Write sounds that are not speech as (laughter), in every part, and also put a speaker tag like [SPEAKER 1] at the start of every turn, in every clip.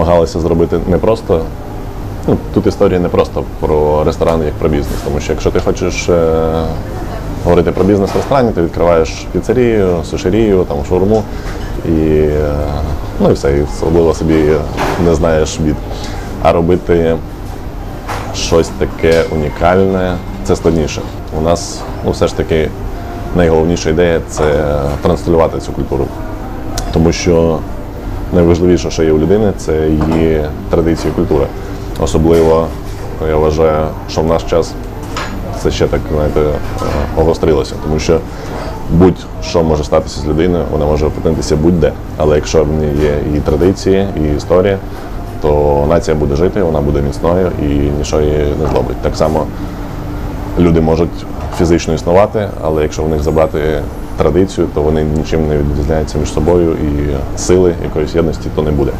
[SPEAKER 1] намагалися зробити не просто. Ну, тут історія не просто про ресторан, як про бізнес. Тому що якщо ти хочеш е, говорити про бізнес в ресторані, ти відкриваєш піцерію, сушерію, там шаурму і, е, ну, і все, і особливо собі не знаєш бід. А робити щось таке унікальне це складніше. У нас ну, все ж таки найголовніша ідея це транслювати цю культуру. Тому що найважливіше, що є у людини, це її традиції культура. Особливо я вважаю, що в наш час це ще так знаєте, е, огострилося, тому що будь-що може статися з людиною, вона може опинитися будь-де. Але якщо в ній є і традиції, і історія, то нація буде жити, вона буде міцною і нічого її не злобить. Так само люди можуть фізично існувати, але якщо в них забрати традицію, то вони нічим не відрізняються між собою і сили якоїсь єдності то не буде.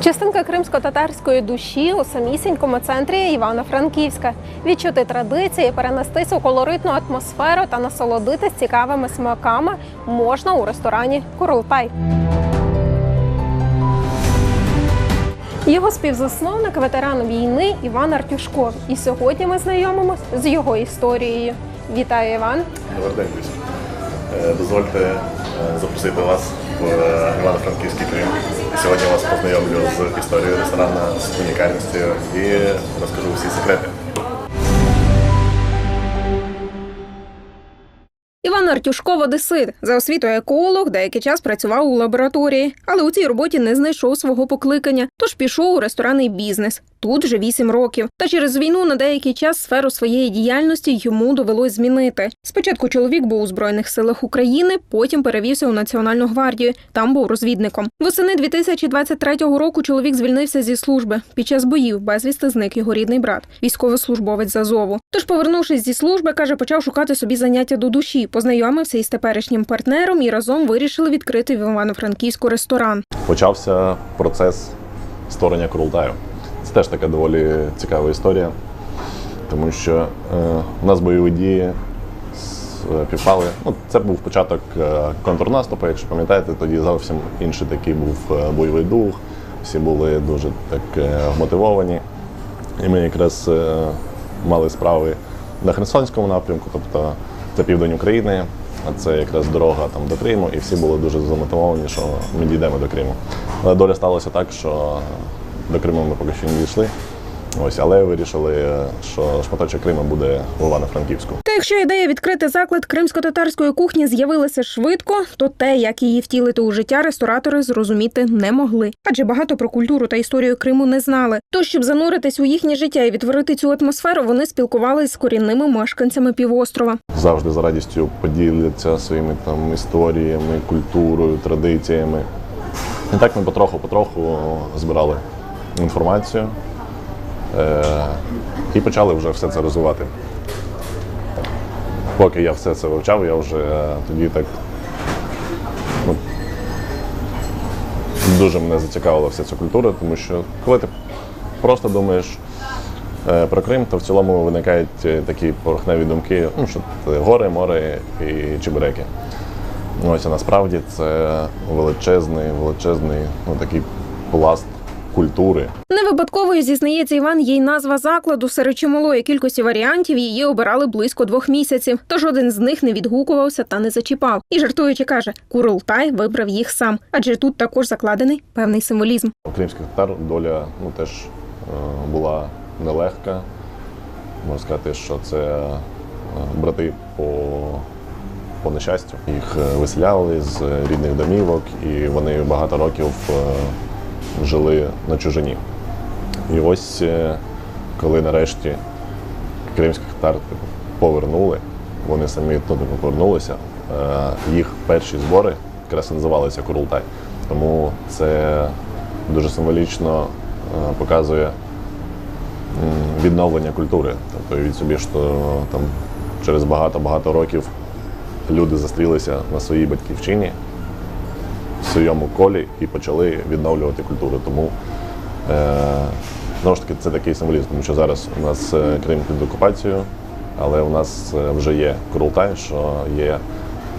[SPEAKER 2] Частинка кримсько-татарської душі у самісінькому центрі Івано-Франківська. Відчути традиції, перенестись у колоритну атмосферу та насолодитись цікавими смаками можна у ресторані Курултай. Його співзасновник ветеран війни Іван Артюшков. І сьогодні ми знайомимось з його історією. Вітаю, Іван!
[SPEAKER 1] Добрий день, Дозвольте е, запросити вас в е, Івано-Франківський Крим. Сьогодні вас познайомлю з історією ресторану, з унікальністю і розкажу всі секрети.
[SPEAKER 2] Іван Артюшков одесит. За освітою еколог, деякий час працював у лабораторії, але у цій роботі не знайшов свого покликання, тож пішов у ресторанний бізнес. Тут вже вісім років. Та через війну на деякий час сферу своєї діяльності йому довелось змінити. Спочатку чоловік був у збройних силах України, потім перевівся у Національну гвардію. Там був розвідником. Восени 2023 року чоловік звільнився зі служби. Під час боїв безвісти зник його рідний брат, військовослужбовець з Азову. Тож, повернувшись зі служби, каже, почав шукати собі заняття до душі, познайомився із теперішнім партнером і разом вирішили відкрити в Івано-Франківську ресторан.
[SPEAKER 1] Почався процес створення Курултаю. Це теж така доволі цікава історія, тому що е, у нас бойові дії співпали. Ну, це був початок е, контрнаступу, якщо пам'ятаєте, тоді зовсім інший такий був е, бойовий дух, всі були дуже так е, мотивовані. І ми якраз е, мали справи на Херсонському напрямку, тобто це південь України, а це якраз дорога там до Криму, і всі були дуже замотивовані, що ми дійдемо до Криму. Але доля сталася так, що до Криму ми поки що не дійшли. Ось, але вирішили, е, що шматочок Криму буде в Івано-Франківську.
[SPEAKER 2] Та якщо ідея відкрити заклад кримсько-татарської кухні з'явилася швидко, то те, як її втілити у життя, ресторатори зрозуміти не могли. Адже багато про культуру та історію Криму не знали. Тож, щоб зануритись у їхнє життя і відтворити цю атмосферу, вони спілкувалися з корінними мешканцями півострова.
[SPEAKER 1] завжди з радістю поділяться своїми там історіями, культурою, традиціями. І так ми потроху-потроху збирали інформацію е- і почали вже все це розвивати. Поки я все це вивчав, я вже е, тоді так ну, дуже мене зацікавила вся ця культура, тому що коли ти просто думаєш е, про Крим, то в цілому виникають е, такі порохневі думки, ну, що це гори, море і чебуреки. Ну, Ось а насправді це величезний, величезний ну, такий пласт культури.
[SPEAKER 2] Не випадковою зізнається Іван, є й назва закладу. Серед чималої кількості варіантів її обирали близько двох місяців. Тож один з них не відгукувався та не зачіпав. І жартуючи каже, Курултай вибрав їх сам, адже тут також закладений певний символізм.
[SPEAKER 1] У кримських татар доля ну, теж е, була нелегка. Можна сказати, що це е, брати по, по нещастю. Їх е, виселяли з рідних домівок, і вони багато років жили на чужині. І ось е, коли нарешті кримських татар повернули, вони самі туди повернулися, е, їх перші збори якраз називалися Курултай. Тому це дуже символічно е, показує відновлення культури. Тобто від собі, що там через багато-багато років люди застрілися на своїй батьківщині, своєму колі і почали відновлювати культуру. Тому е, знову ж таки це такий символізм, тому що зараз у нас е, Крим під окупацією, але у нас е, вже є Курултай, що є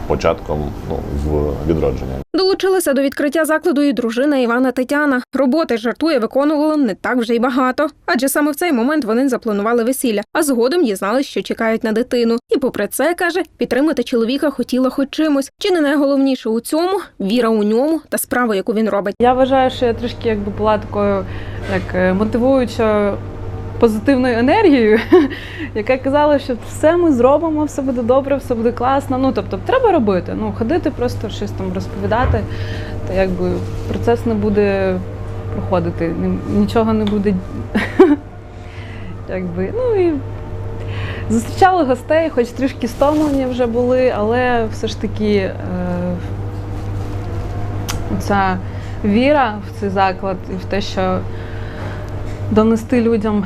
[SPEAKER 1] початком ну, в відродження.
[SPEAKER 2] Долучилася до відкриття закладу і дружина Івана Тетяна. Роботи жартує виконувала не так вже й багато, адже саме в цей момент вони запланували весілля, а згодом дізнались, що чекають на дитину. І попри це каже, підтримати чоловіка хотіла хоч чимось. Чи не найголовніше у цьому віра у ньому та справу, яку він робить.
[SPEAKER 3] Я вважаю, що я трішки якби була такою як е, мотивуючою позитивною енергією, (laughs) яка казала, що все ми зробимо, все буде добре, все буде класно. Ну тобто, треба робити. Ну, ходити, просто щось там розповідати, то якби процес не буде проходити, нічого не буде. (laughs) Якби, ну і зустрічали гостей, хоч трішки стомлені вже були, але все ж таки. Е, ця віра в цей заклад і в те, що донести людям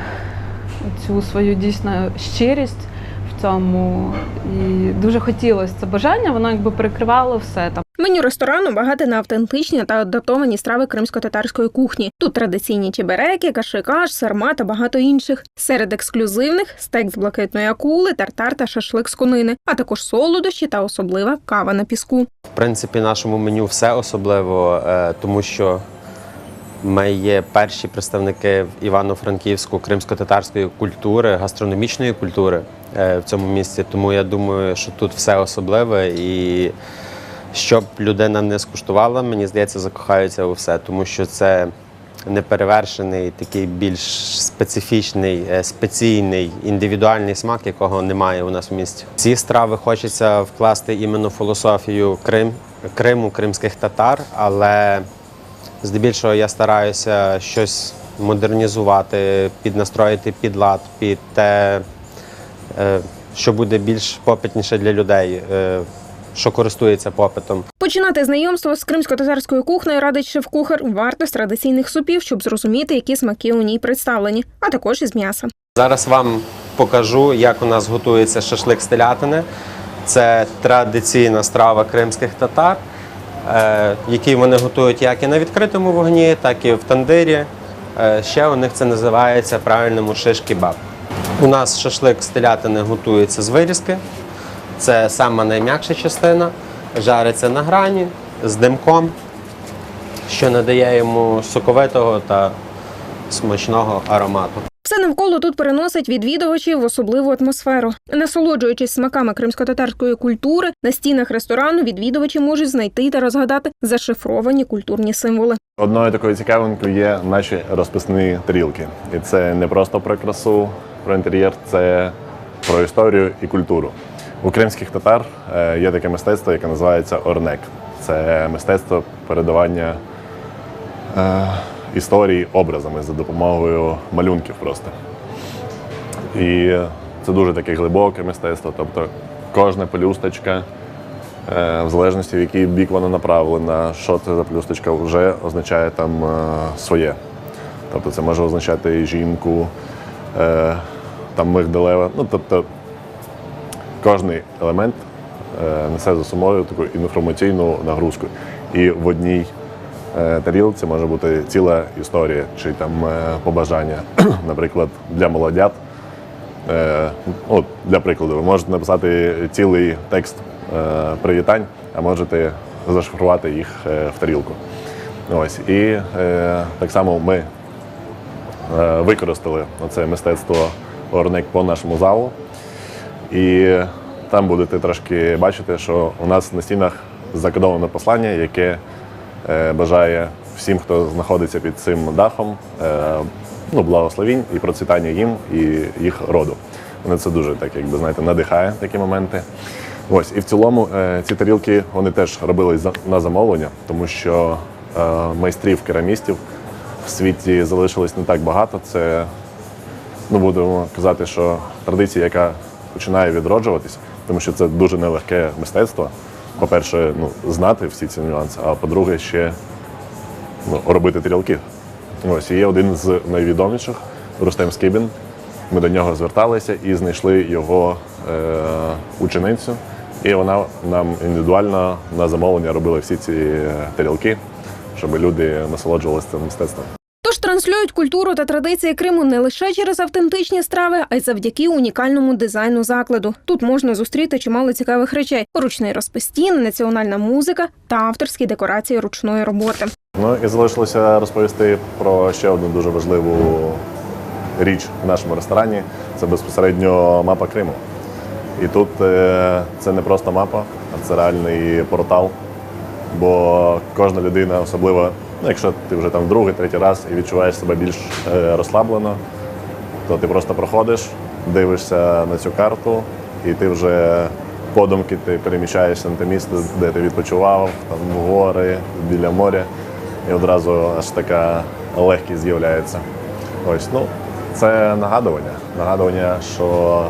[SPEAKER 3] цю свою дійсно щирість в цьому. І дуже хотілося це бажання, воно якби перекривало все там.
[SPEAKER 2] Меню ресторану багате на автентичні та адаптовані страви кримсько-татарської кухні. Тут традиційні чебереки, кашикаш, сарма та багато інших. Серед ексклюзивних стейк з блакитної акули, тартар та шашлик з конини, а також солодощі та особлива кава на піску.
[SPEAKER 4] В принципі, нашому меню все особливо, е, тому що ми є перші представники Івано-Франківську кримсько-татарської культури, гастрономічної культури е, в цьому місці. Тому я думаю, що тут все особливе і щоб людина не скуштувала, мені здається, закохаються у все, тому що це неперевершений, такий більш специфічний, е, спеційний, індивідуальний смак, якого немає у нас в місті. Ці страви хочеться вкласти іменно філософію Крим, Криму, кримських татар, але здебільшого я стараюся щось модернізувати, піднастроїти під лад, під те, е, що буде більш попитніше для людей, е, що користується попитом.
[SPEAKER 2] Починати знайомство з кримсько-татарською кухнею радить шеф-кухар варто з традиційних супів, щоб зрозуміти, які смаки у ній представлені, а також із м'яса.
[SPEAKER 4] Зараз вам покажу, як у нас готується шашлик з телятини. Це традиційна страва кримських татар, який вони готують як і на відкритому вогні, так і в тандирі. Е, Ще у них це називається правильному шиш-кебаб. У нас шашлик з телятини готується з вирізки. Це сама найм'якша частина. Жариться на грані з димком, що надає йому соковитого та смачного аромату.
[SPEAKER 2] Все навколо тут переносить відвідувачів в особливу атмосферу. Насолоджуючись смаками кримсько-татарської культури, на стінах ресторану відвідувачі можуть знайти та розгадати зашифровані культурні символи.
[SPEAKER 1] Одною такою цікавинкою є наші розписні тарілки. І це не просто про красу, про інтер'єр, це про історію і культуру. У кримських татар е, є таке мистецтво, яке називається орнек. Це мистецтво передавання е, історії образами за допомогою малюнків просто. І це дуже таке глибоке мистецтво. Тобто кожна пелюсточка, е, в залежності в який бік вона направлена, що це за пелюсточка, вже означає там е, своє. Тобто це може означати жінку, е, там мигдалева. Ну, тобто кожний елемент несе за собою таку інформаційну нагрузку. І в одній е, тарілці може бути ціла історія чи там е, побажання. (clears throat) Наприклад, для молодят. Е, От, для прикладу, ви можете написати цілий текст привітань, а можете зашифрувати їх в тарілку. Ось. І так само ми використали це мистецтво Орник по нашому залу. І там будете трошки бачити, що у нас на стінах закодоване послання, яке бажає всім, хто знаходиться під цим дахом, е, ну, благословінь і процвітання їм і їх роду. Мене це дуже так, якби знаєте, надихає такі моменти. Ось, і в цілому е, ці тарілки вони теж робили на замовлення, тому що е, майстрів керамістів в світі залишилось не так багато. Це ну, будемо казати, що традиція, яка починає відроджуватись, тому що це дуже нелегке мистецтво. По-перше, ну, знати всі ці нюанси, а по-друге, ще ну, робити тарілки. Ось і є один з найвідоміших Рустем Скибін. Ми до нього зверталися і знайшли його е, ученицю. І вона нам індивідуально на замовлення робила всі ці е, тарілки, щоб люди насолоджувалися цим мистецтвом.
[SPEAKER 2] Транслюють культуру та традиції Криму не лише через автентичні страви, а й завдяки унікальному дизайну закладу. Тут можна зустріти чимало цікавих речей: ручний розпис стін, національна музика та авторські декорації ручної роботи.
[SPEAKER 1] Ну і залишилося розповісти про ще одну дуже важливу річ в нашому ресторані. Це безпосередньо мапа Криму. І тут е, це не просто мапа, а це реальний портал. Бо кожна людина, особливо, ну, якщо ти вже там другий, третій раз і відчуваєш себе більш е, розслаблено, то ти просто проходиш, дивишся на цю карту, і ти вже подумки ти переміщаєшся на те місце, де ти відпочивав, там в гори, біля моря, і одразу аж така легкість з'являється. Ось, ну, це нагадування. Нагадування, що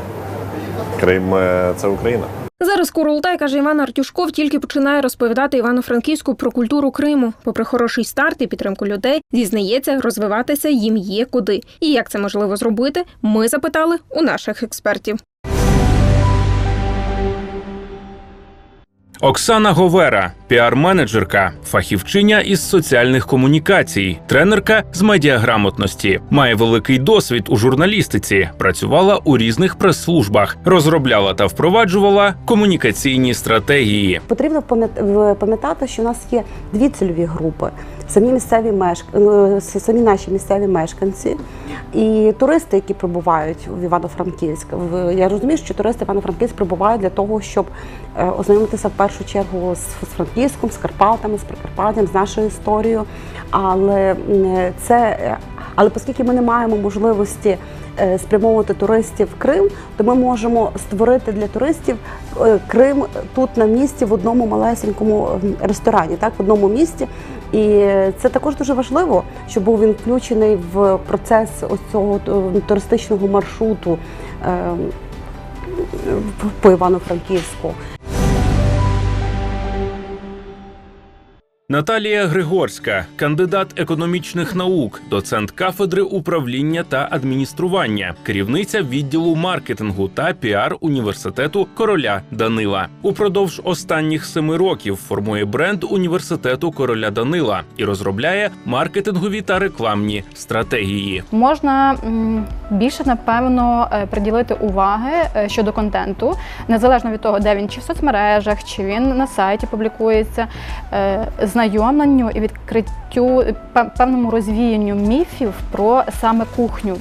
[SPEAKER 1] Крим е, це Україна.
[SPEAKER 2] Зараз Курултай, каже Іван Артюшков, тільки починає розповідати Івано-Франківську про культуру Криму. Попри хороший старт і підтримку людей, зізнається, розвиватися їм є куди. І як це можливо зробити, ми запитали у наших експертів.
[SPEAKER 5] Оксана Говера, піар-менеджерка, фахівчиня із соціальних комунікацій, тренерка з медіаграмотності, має великий досвід у журналістиці, працювала у різних прес-службах, розробляла та впроваджувала комунікаційні стратегії.
[SPEAKER 6] Потрібно пам'ят- пам'ятати, що у нас є дві цільові групи: самі місцеві мешк... е, самі наші місцеві мешканці і туристи, які прибувають в Івано-Франківськ. Я розумію, що туристи Івано-Франківськ прибувають для того, щоб е, ознайомитися в першу чергу з Франківськом, з Карпатами, з Прикарпаттям, з нашою історією. Але це е, але оскільки ми не маємо можливості е, спрямовувати туристів в Крим, то ми можемо створити для туристів Крим тут на місці в одному малесенькому ресторані, так в одному місті. І це також дуже важливо, щоб був він включений в процес ось цього е, туристичного маршруту е, по Івано-Франківську.
[SPEAKER 5] Наталія Григорська, кандидат економічних наук, доцент кафедри управління та адміністрування, керівниця відділу маркетингу та піар університету короля Данила. Упродовж останніх семи років формує бренд університету короля Данила і розробляє маркетингові та рекламні стратегії.
[SPEAKER 7] Можна більше напевно е, приділити уваги е, щодо контенту, незалежно від того, де він чи в соцмережах, чи він на сайті публікується, е, знайомленню і відкриттю пе- певному розвіянню міфів про саме кухню.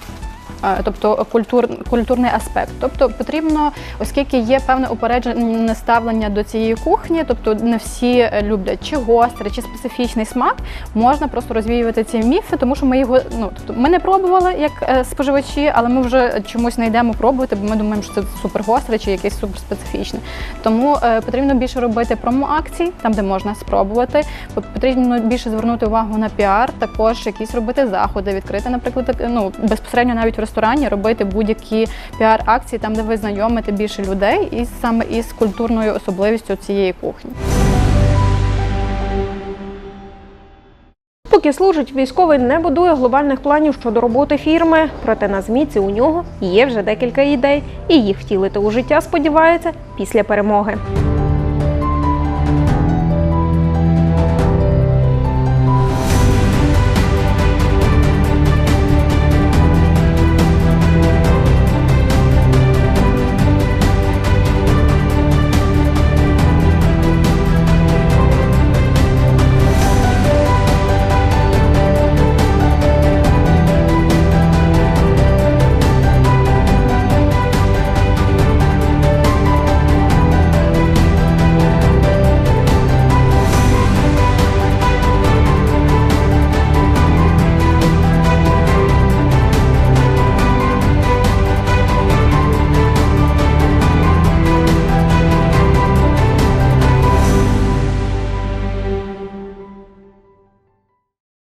[SPEAKER 7] Тобто культур, культурний аспект. Тобто потрібно, оскільки є певне упереджене ставлення до цієї кухні, тобто не всі е, люблять чи гострий, чи специфічний смак, можна просто розвіювати ці міфи, тому що ми його ну тобто ми не пробували як е, споживачі, але ми вже чомусь не йдемо пробувати, бо ми думаємо, що це супер гостре чи якесь супер специфічне. Тому е, потрібно більше робити промо-акцій, там де можна спробувати. Потрібно більше звернути увагу на піар, також якісь робити заходи, відкрити, наприклад, ну безпосередньо навіть в ресторані робити будь-які піар-акції, там де ви знайомите більше людей і саме із культурною особливістю цієї кухні.
[SPEAKER 2] Поки служить, військовий не будує глобальних планів щодо роботи фірми, проте на зміці у нього є вже декілька ідей, і їх втілити у життя сподівається після перемоги.